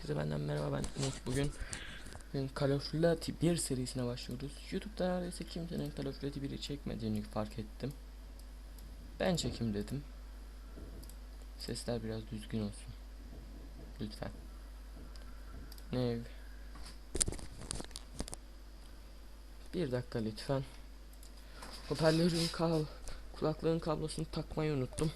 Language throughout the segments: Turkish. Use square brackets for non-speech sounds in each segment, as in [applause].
Herkese benden merhaba ben Umut bugün bugün Call of Duty 1 serisine başlıyoruz. Youtube'da neredeyse kimsenin Call of Duty 1'i çekmediğini fark ettim. Ben çekim dedim. Sesler biraz düzgün olsun. Lütfen. Ne? Bir dakika lütfen. Hoparlörün kal kulaklığın kablosunu takmayı unuttum.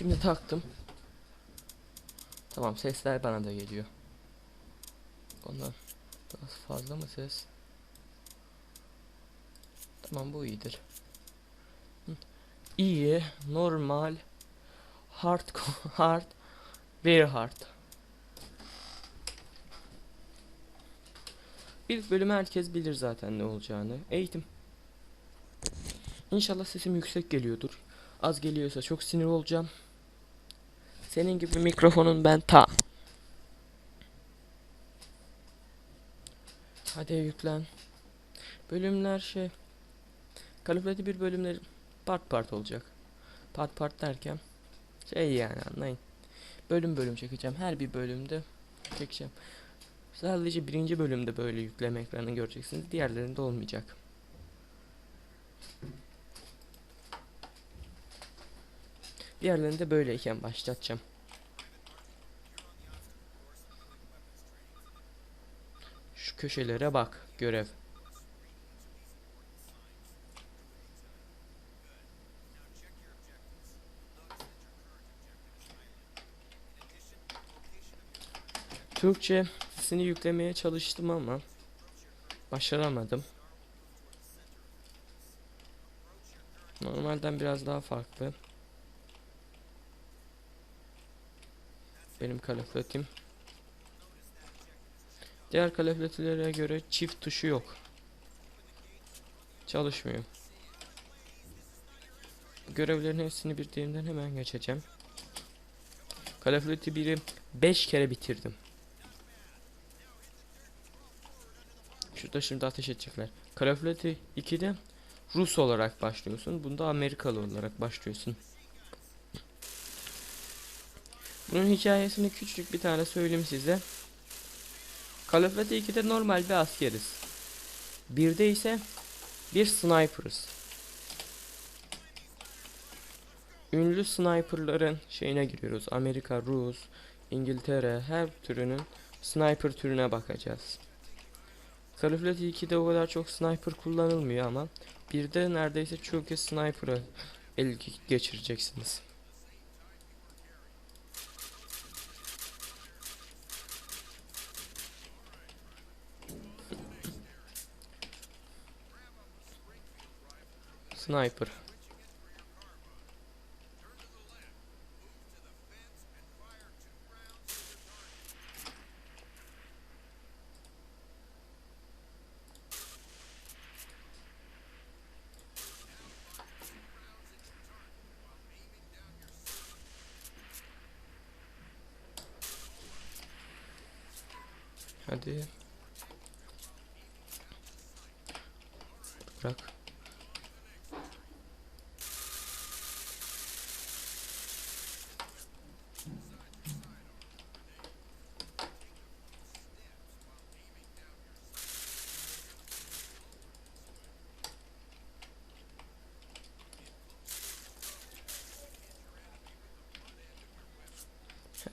Şimdi taktım. Tamam sesler bana da geliyor. Ondan biraz fazla mı ses? Tamam bu iyidir. İyi, normal, hard, [laughs] hard, very hard. İlk bölümü herkes bilir zaten ne olacağını. Eğitim. İnşallah sesim yüksek geliyordur. Az geliyorsa çok sinir olacağım. Senin gibi mikrofonun ben ta. Hadi yüklen. Bölümler şey. Duty bir bölümler part part olacak. Part part derken şey yani anlayın. Bölüm bölüm çekeceğim. Her bir bölümde çekeceğim. Sadece birinci bölümde böyle yükleme ekranı göreceksiniz. Diğerlerinde olmayacak. Diğerlerini de böyleyken başlatacağım. Şu köşelere bak. Görev. Türkçe sesini yüklemeye çalıştım ama başaramadım. Normalden biraz daha farklı. Benim kalafletim. Diğer kalafletlere göre çift tuşu yok. Çalışmıyor. Görevlerin hepsini bitirdiğimden hemen geçeceğim. Call of Duty 1'i 5 kere bitirdim. Şurada şimdi ateş edecekler. Call of Duty 2'de Rus olarak başlıyorsun. Bunda Amerikalı olarak başlıyorsun. Bunun hikayesini küçük bir tane söyleyeyim size. Call of Duty 2'de normal bir askeriz. Birde ise bir sniper'ız. Ünlü sniper'ların şeyine giriyoruz. Amerika, Rus, İngiltere her türünün sniper türüne bakacağız. Call of Duty 2'de o kadar çok sniper kullanılmıyor ama bir de neredeyse çok sniper'a el geçireceksiniz. Sniper. Hadi. Bırak.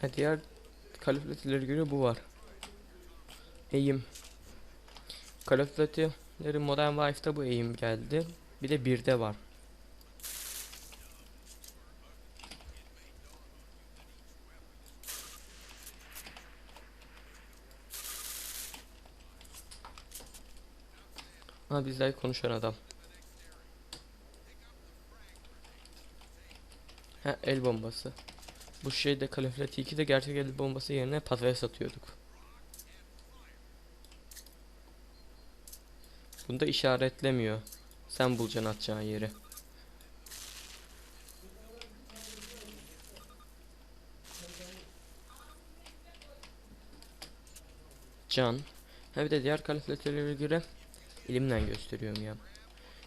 Ha, diğer Call of Duty'lere göre bu var. Eğim. Duty'lerin Modern Warfare'da bu eğim geldi. Bir de birde var. Ha bizler konuşan adam. Ha el bombası. Bu şeyde Duty 2'de gerçek el bombası yerine patates satıyorduk. Bunda işaretlemiyor. Sen bulacaksın atacağın yeri. can. Ha bir de diğer kalifletlere göre elimden gösteriyorum ya.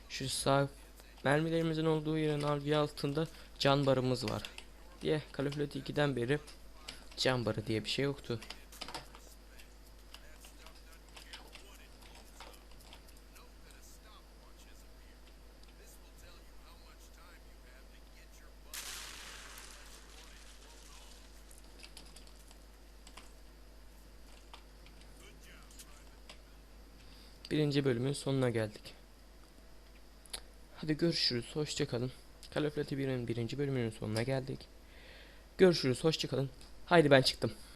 Şu sağ mermilerimizin olduğu yerin argı altında can barımız var. Diye kaliflet 2'den beri can barı diye bir şey yoktu. Birinci bölümün sonuna geldik. Hadi görüşürüz. Hoşçakalın. Call of Duty 1'in birinci bölümünün sonuna geldik. Görüşürüz. Hoşçakalın. Haydi ben çıktım.